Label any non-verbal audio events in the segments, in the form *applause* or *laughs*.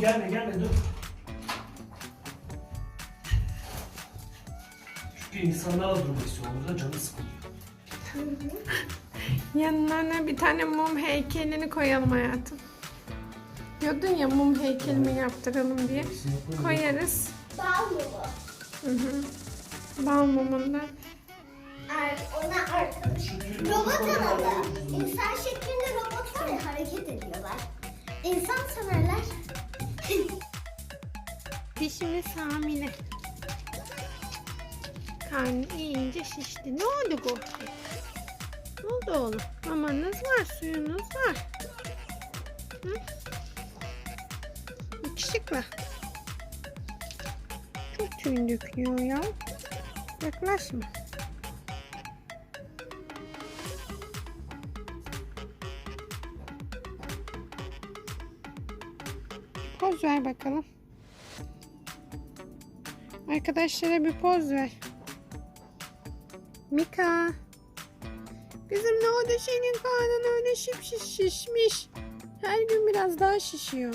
Gelme gelme dur. Çünkü insanlarla durmak istiyor. Burada canı sıkılıyor. *laughs* Yanlarına bir tane mum heykelini koyalım hayatım. Diyordun ya mum heykelimi yaptıralım diye. Yapalım. Koyarız. Bal mı bu? Hı hı. Bal mumundan. Ar- ona arkadaş. Robot alalım. İnsan şeklinde robotlar ya hareket ediyorlar. İnsan sanarlar. Dişimiz hamile. Karnı iyice şişti. Ne oldu bu? Ne oldu oğlum? Mamanız var, suyunuz var. Hı? Yakışıklı. Çok tüy döküyor ya. Yaklaşma. Poz ver bakalım. Arkadaşlara bir poz ver. Mika. Kızım ne oldu senin karnın öyle şiş şiş şişmiş. Her gün biraz daha şişiyor.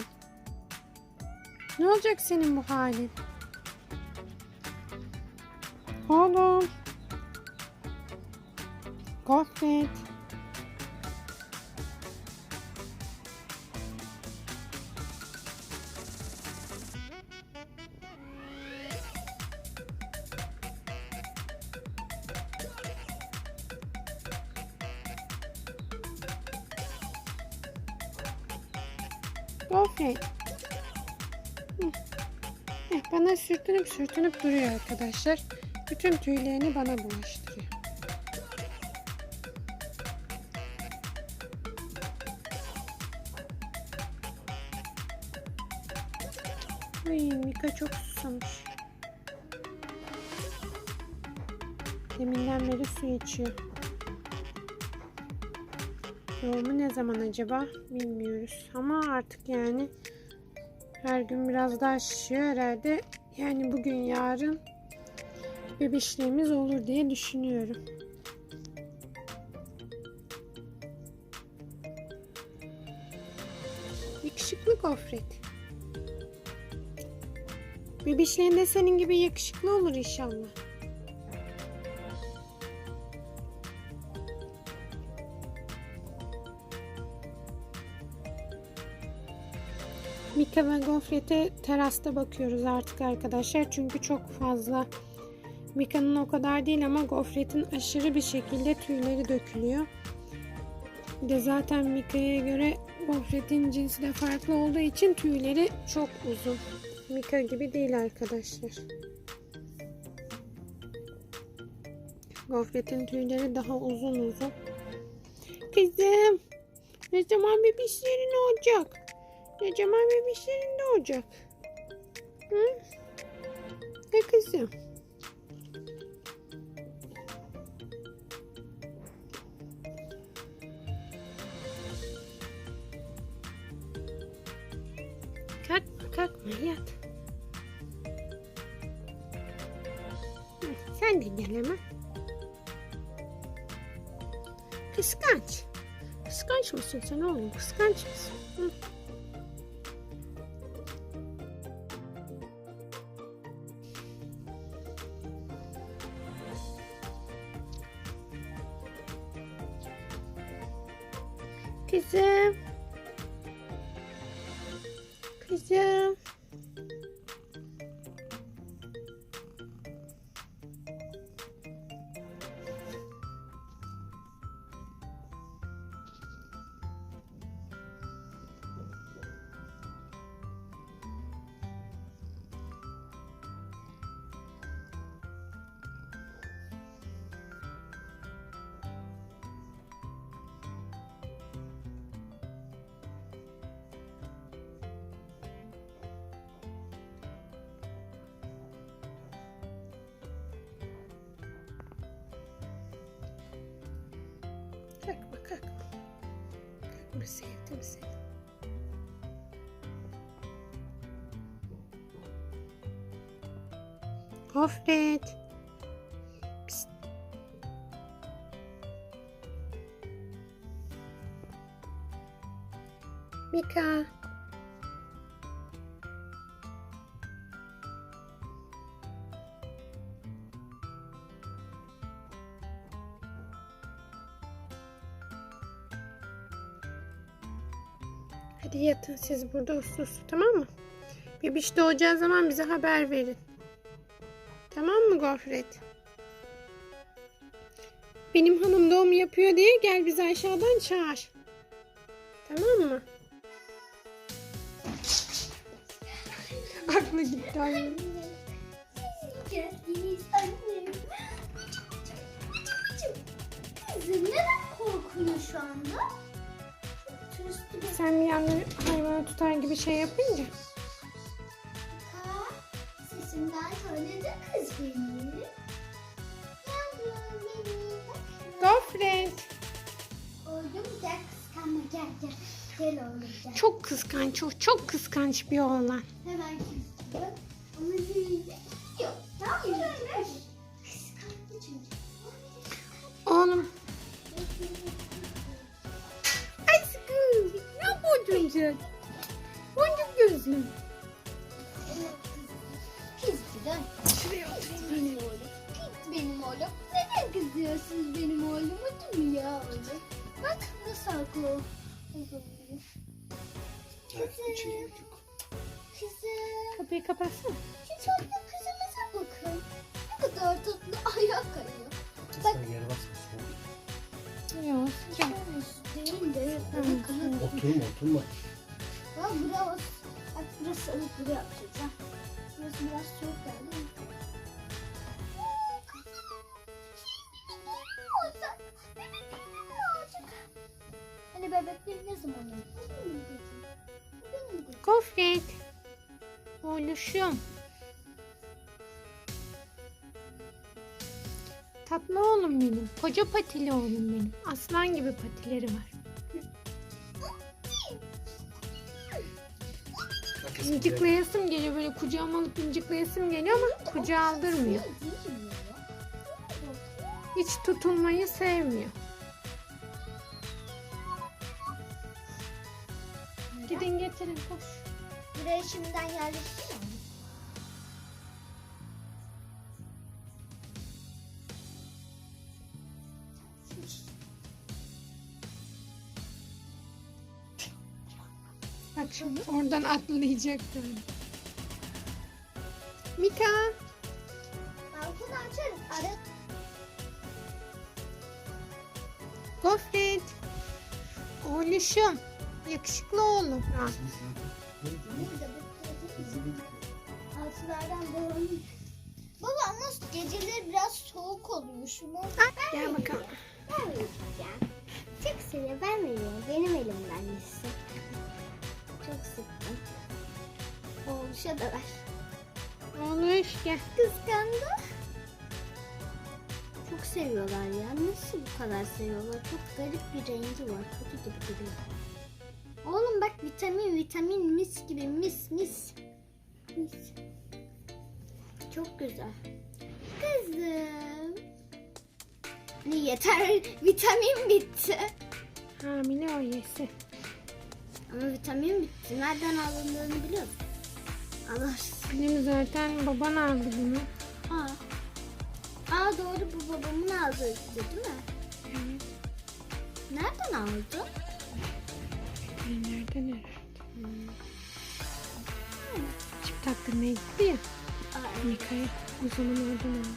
Ne olacak senin bu halin? Oğlum. Gofret. Sürtünüp sürtünüp duruyor arkadaşlar. Bütün tüylerini bana bulaştırıyor. Ay Mika çok susamış. Deminden beri su içiyor. Doğumu ne zaman acaba bilmiyoruz. Ama artık yani her gün biraz daha şişiyor herhalde. Yani bugün yarın bebişliğimiz olur diye düşünüyorum. Yakışıklı gofret. Bebişliğinde senin gibi yakışıklı olur inşallah. Mika ve Gofret'e terasta bakıyoruz artık arkadaşlar. Çünkü çok fazla. Mika'nın o kadar değil ama Gofret'in aşırı bir şekilde tüyleri dökülüyor. Bir de zaten Mika'ya göre Gofret'in cinsi de farklı olduğu için tüyleri çok uzun. Mika gibi değil arkadaşlar. Gofret'in tüyleri daha uzun uzun. Kızım ne zaman bebişlerin olacak? Ne zaman bebişlerin de olacak? Hı? Ne kızım? Kalkma kalkma yat. Sen de gel hemen. Kıskanç. Kıskanç mısın sen oğlum? Kıskanç mısın? Hı? Kızım. Kızım. Kalkma kalkma. Kalkma sevdim seni. Gofret. Psst. Mika. Hadi yatın siz burada uslu uslu tamam mı? Bebiş doğacağı zaman bize haber verin. Tamam mı Gofret? Benim hanım doğum yapıyor diye gel bizi aşağıdan çağır. Tamam mı? Aklı gitti annem. Kızım neden korkuyor şu anda? Sen bir yandan hayvanı tutar gibi şey yapınca. Ha, sesimden tanıdı kız beni. Yavrum beni. Gofret. Oğlum gel kıskanma gel gel. Gel oğlum gel. Çok kıskanç o. Çok kıskanç bir oğlan. Hemen kıskıyor. Oturma. Ha burası. Bak burası ılık buraya yapacağız ha. Burası biraz soğuk geldi. Hani bebekleri ne zaman. Gofret. Oğluşum. Tatlı oğlum benim. Koca patili oğlum benim. Aslan gibi patileri var. İnciklayasım geliyor böyle kucağıma alıp inciklayasım geliyor ama kucağa aldırmıyor. Hiç tutulmayı sevmiyor. Gidin getirin koş. Buraya şimdiden yerleştir oradan atlayacaktı. Mika. Balkonu açarız. Ara Gofret. Oğluşum. Yakışıklı oğlum. Ha. Baba ama geceleri biraz soğuk oluyor şunu. Gel bakalım. Ben vereceğim. Çok seviyor. Ben veriyorum. Benim elimden yesin. Çok sıktım. Oğluşa da ver. Oğluş gel. Kıskandı. Çok seviyorlar ya. Nasıl bu kadar seviyorlar? Çok garip bir rengi var. Kötü gibi duruyor. Oğlum bak vitamin vitamin mis gibi mis mis. Mis. Çok güzel. Kızım. Yeter *laughs* vitamin bitti. Hamile o yesi. Ama vitamin bitti. Nereden alındığını biliyor musun? Alırsın. Benim zaten baban aldı bunu. Aa. Aa doğru bu babamın aldığı değil mi? Evet. Nereden aldı? Nereden herhalde? Çip taktırmaya gitti ya. Aa, Mika'ya. O zaman oradan aldı.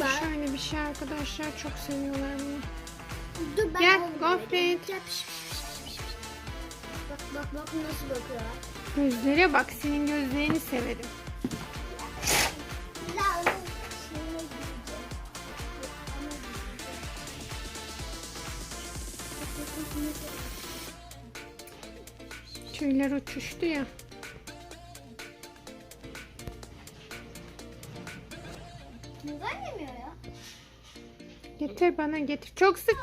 Ben- Şöyle bir şey arkadaşlar çok seviyorlar bunu. Dur ben Gel, gofret. Gel, piş, piş, piş, piş, piş. Bak bak bak nasıl bakıyor. Gözlere bak senin gözlerini severim. Tüyler uçuştu ya. Getir bana getir. Çok sık.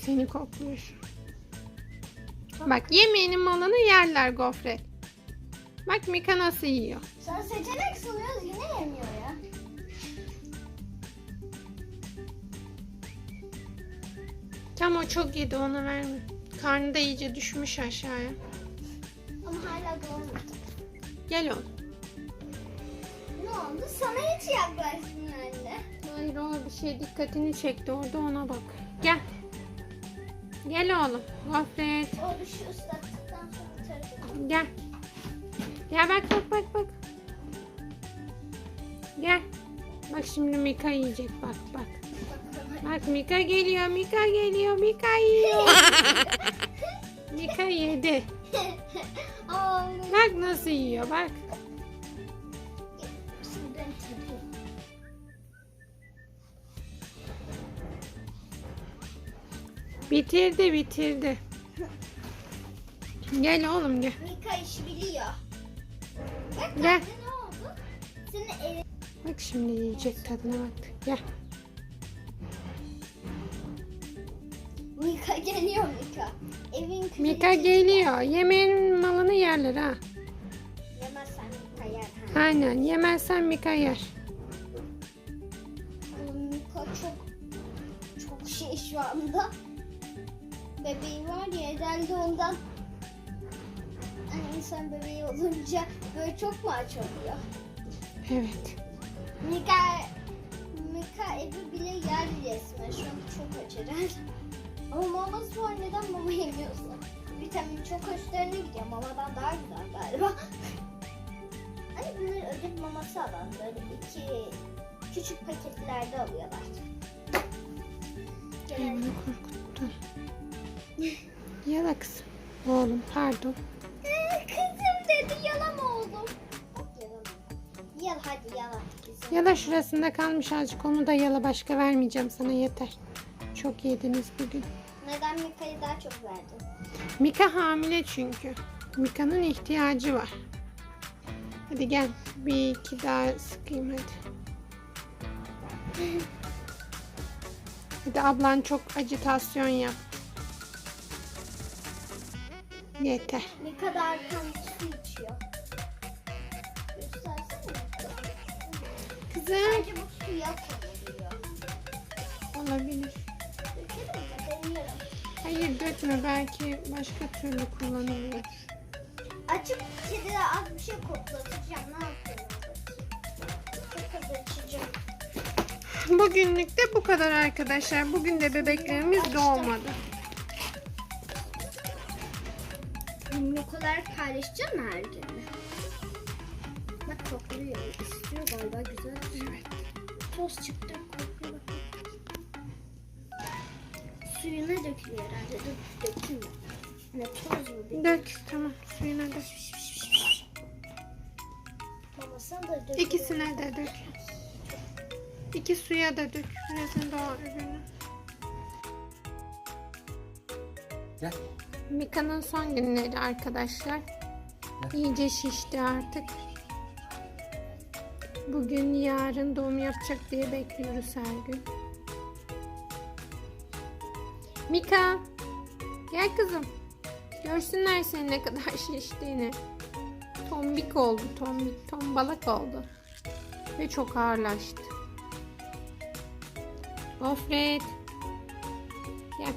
Seni kokluyor. Bak yemeğinin malını yerler gofret. Bak Mika nasıl yiyor. Sana seçenek sunuyoruz yine yemiyor ya. Tam o çok yedi ona verme. Karnı da iyice düşmüş aşağıya. Ama hala doğmadı. Gel oğlum. oldu? Sana hiç yaklaşmıyor anne. Hayır o bir şey dikkatini çekti orada ona bak. Gel. Gel oğlum. Gofret. O şu ıslattıktan sonra tarafı. Gel. Gel bak bak bak bak. Gel. Bak şimdi Mika yiyecek bak bak. Bak Mika geliyor Mika geliyor Mika yiyor. *laughs* Mika yedi. *laughs* Bak nasıl yiyor bak. Bitirdi bitirdi. Gel oğlum gel. Mika işi biliyor. Bak Gel. ne oldu? Senin Bak şimdi yiyecek tadına bak. Gel. Mika geliyor Mika. Evin. Mika geliyor. Yemeğin malını yerler ha. Yemezsen Mika yer. Ha. Aynen yemezsen Mika yer. Mika çok çok şey şu anda. Bebeği var ya herhalde ondan. Hani insan bebeği olunca böyle çok mu aç oluyor? Evet. Mika Mika evi bile yer resmen. Şu an çok aç herhalde. Ama maması var neden mama yemiyorsun? Vitamin çok hoşlarına gidiyor. Mamadan daha güzel galiba. *laughs* hani bunları ödül maması alan böyle iki küçük paketlerde alıyorlar. Beni korkuttun. *laughs* Yala kızım. Oğlum pardon. Kızım dedi yalan oğlum. Bak yalan. Yal hadi yalan kızım. Yala şurasında kalmış azıcık onu da yala başka vermeyeceğim sana yeter. Çok yediniz bugün. Neden Mika'yı daha çok verdin? Mika hamile çünkü. Mika'nın ihtiyacı var. Hadi gel bir iki daha sıkayım hadi. Hadi ablan çok acitasyon yap. Yeter. Mika da arkadan su içiyor. Kızım. Bence bu Hayır dökme belki başka türlü kullanılıyor. Açıp kedide az bir şey koklatacağım. Ne yapayım? Çok az açacağım. Bugünlük de bu kadar arkadaşlar. Bugün de bebeklerimiz doğmadı. Yumruklar paylaşacağım mı her gün? Bak kokluyor. İstiyor galiba güzel. Evet. Toz çıktı. Suyuna dökülüyor herhalde. Dök, dökülme. Ne toz mu? bir? Dök tamam suyuna dök. Mamasına da dökülüyor. İkisine de dök. İki suya da dök. Birazını da o öbürünü. Gel. Mika'nın son günleri arkadaşlar. İyice şişti artık. Bugün yarın doğum yapacak diye bekliyoruz her gün. Mika gel kızım. Görsünler senin ne kadar *laughs* şiştiğini. Tombik oldu tombik tombalak oldu. Ve çok ağırlaştı. Gofret. Gel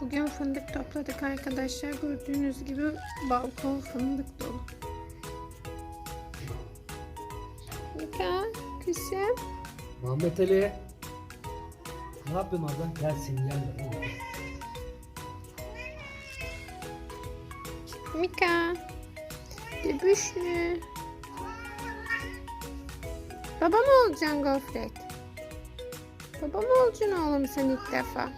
Bugün fındık topladık arkadaşlar. Gördüğünüz gibi balkon fındık dolu. Mika, kızım. Muhammed Ali. Ne yapıyorsun orada? Gel seni oğlum. Mika. Debüşlü. Baba mı olacaksın Gofret? Baba mı olacaksın oğlum sen ilk defa?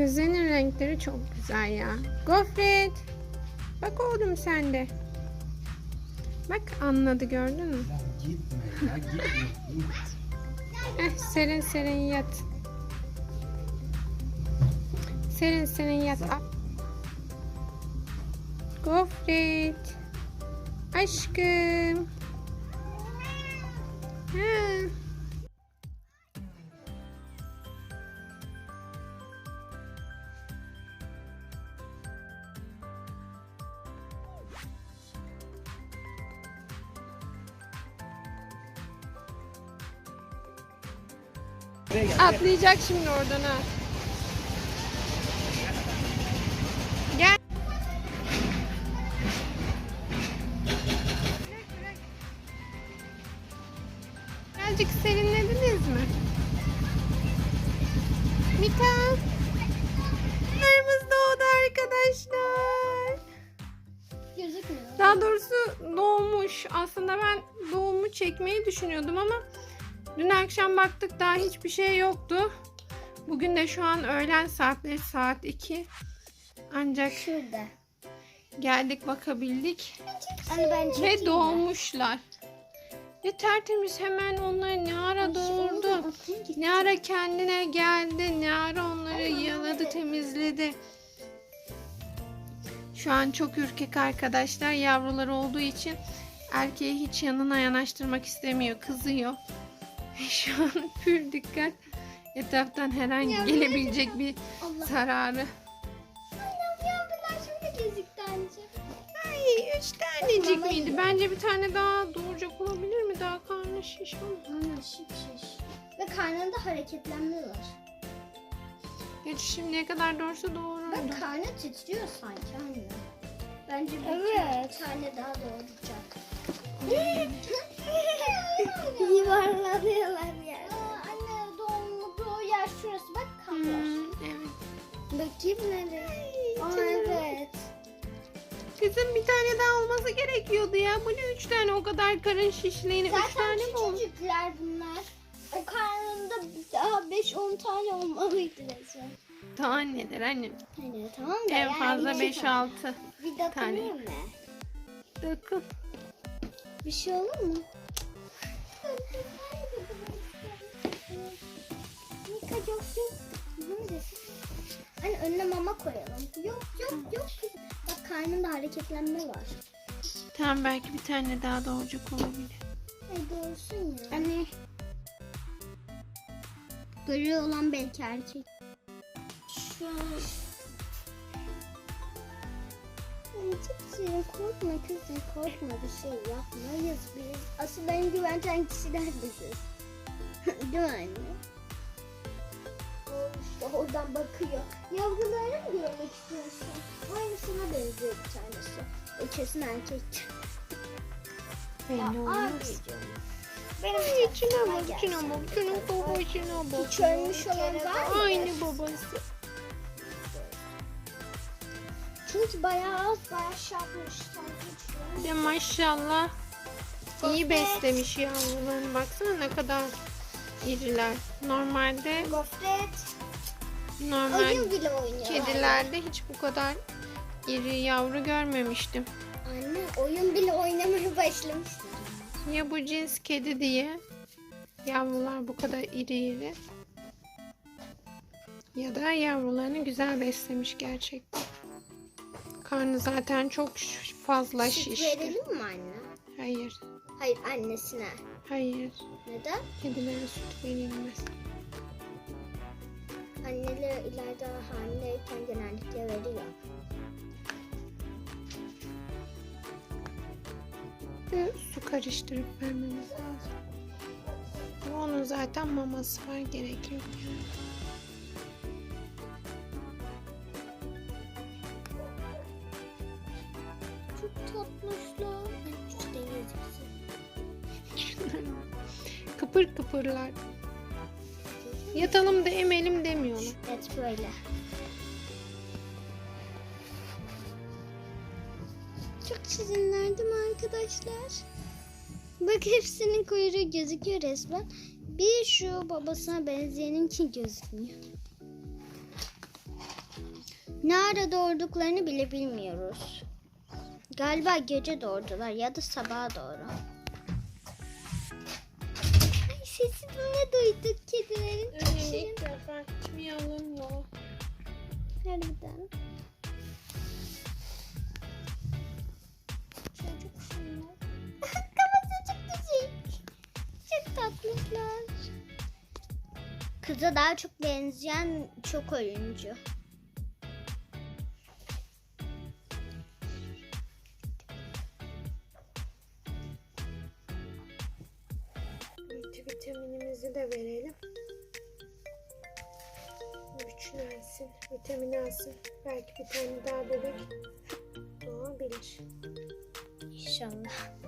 Gözlerinin renkleri çok güzel ya. Gofret. Bak oğlum sen de. Bak anladı gördün mü? Ya gitme ya gitme. git. Eh, serin serin yat. Serin serin yat. Gofret. Aşkım. Ha. Atlayacak şimdi oradan ha. Hiçbir şey yoktu. Bugün de şu an öğlen saatleri saat 2. Ancak Şurada. geldik bakabildik Hani ben çekeyim ve doğmuşlar. Ne tertemiz hemen onları ne ara doğurdu. Ne ara kendine geldi, ne ara onları yaladı, temizledi. Şu an çok ürkek arkadaşlar. Yavruları olduğu için erkeği hiç yanına yanaştırmak istemiyor, kızıyor. Şu an pür dikkat. Etraftan her an gelebilecek bir Allah. zararı. Annem yavrular şimdi anca. Ay üç tanecik Mama miydi? Bence bir tane daha doğacak olabilir mi? Daha karnı şiş mi? Anne şiş şiş. Ve karnında hareketlenme var. Geç şimdiye kadar doğursa doğururdu. Bak karnı titriyor sanki anne. Bence bir Evet. tane daha doğuracak. Yuvarlanıyorlar ya. anne doğumlu yer şurası bak kan var. Hmm, evet. Bakayım nereye? Aa, evet. Kızım bir tane daha olması gerekiyordu ya. Bu ne üç tane o kadar karın şişliğini. Üç Zaten tane mi oldu? küçücükler bunlar. O karnında daha 5-10 tane olmalıydı resmen. Taneler annem. Hani tamam da En yani fazla bir- 5-6. Bir tane. dokunayım mı? Dokun. Bir şey olur mu? Neredesin? Hani önüne mama koyalım. Yok yok yok. Bak karnında hareketlenme var. Tamam belki bir tane daha doğacak olabilir. Ay doğrusun ya. Anne. Görüyor olan belki erkek. Şu an... Şey korkma kızım korkma bir şey yapmayız biz. Asıl beni güventen kişiler *laughs* biziz. Değil mi anne? İşte oradan bakıyor. Yavruları mı görmek istiyorsun? Aynısına benziyor bir tanesi. O kesin erkektir. Belli olmaz. abicim, Benim Ay aklıma bak, içine gelsene. bak. Şunun babasına bak. Hiç ölmüş olan var mı? Aynı babası. Çünkü bayağı az bayağı şey yapmış. sanki. De maşallah. İyi Gofret. beslemiş yavrularını. Baksana ne kadar iriler. Normalde Gofret. normal Oyun bile oynuyor. kedilerde hiç bu kadar iri yavru görmemiştim. Anne oyun bile oynamaya başlamışlar. Ya bu cins kedi diye yavrular bu kadar iri iri. Ya da yavrularını güzel beslemiş gerçekten. Karnı zaten çok fazla Süt şişti. verelim mi anne? Hayır, Hayır annesine. hayır. Neden? Kedilere süt verilmez. Anneler ileride hamileyken genellikle veriyor. Ve su karıştırıp vermemiz lazım. Ama onun zaten maması var gerek yok yani. Tatlışlar. *laughs* Kıpır kıpırlar. Yatalım da emelim demiyorlar. Evet böyle. Çok mi arkadaşlar? Bak hepsinin kuyruğu gözüküyor resmen. Bir şu babasına benzeyenin ki gözükmüyor. Ne ara doğurduklarını bile bilmiyoruz. Galiba gece doğurdular ya da sabaha doğru. Ay sesini ne duyduk kedilerin? Şey, defa miyavlanıyor. Harbiden. Çocuk şunlar. Kafası çok küçük. Çok tatlılar. Kıza daha çok benzeyen çok oyuncu. Alsın. Belki bir tane daha bebek doğabilir. İnşallah.